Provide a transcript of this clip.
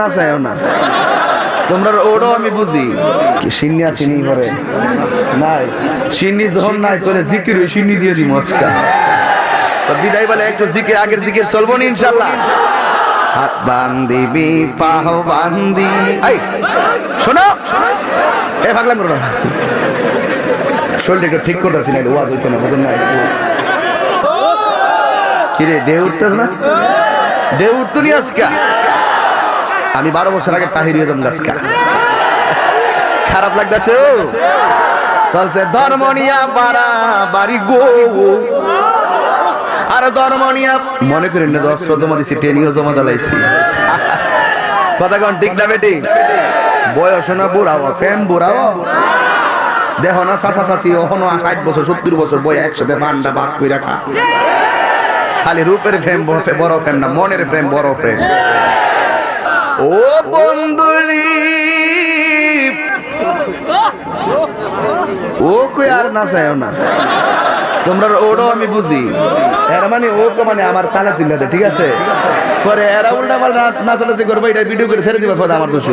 না চাইও না তোমরা ওটাও আমি বুঝি। কি সিন্নি আসিনি করে নাই। সিন্নি যখন নাই তোলে জিকির ওই সিন্নি দিয়ে দি মস্কা তো বিদায় বলে একটু জিকির আগের জিকির চলবো না ইনশাল্লাহ। হাত বান্দিবি পাহ বান্দি এই শোনো। এ ভাগলাম করো শরীরটা একটু ঠিক করতেছি না ওয়াজ হইতো না বুঝুন না কিরে ডে উঠতেছ না? ডে উঠতো নি আজকা। আমি বারো বছর আগে তাহির হয়ে যাব খারাপ লাগতেছে চলছে, ধর্মনিয়া বাড়া বাড়ি গো। আর ধর্মনিয়া, মনে করেন না দশ জমা দিছি টেনিও জমা দালাইছি। কথা কন, ঠিক না বেটি? বয়স না বুড়াও, ফ্যান বুড়াও। দেখো না চাচা চাচি ওখানো ষাট বছর, সত্তর বছর বয় একসাথে পান্ডা বাদ করে রাখা খালি রূপের ফ্রেম বড় ফ্রেম না, মনের ফ্রেম বড় ফ্রেম ও বন্ধুরি ও কই আর না চায় না তোমরা ওটাও আমি বুঝি। এরা মানে ও মানে আমার তালে তুলে ঠিক আছে? পরে এরা উল্টা পাল্টা নাচানাচি করব, এটা ভিডিও করে ছেড়ে দিবে পরে আমার দোষ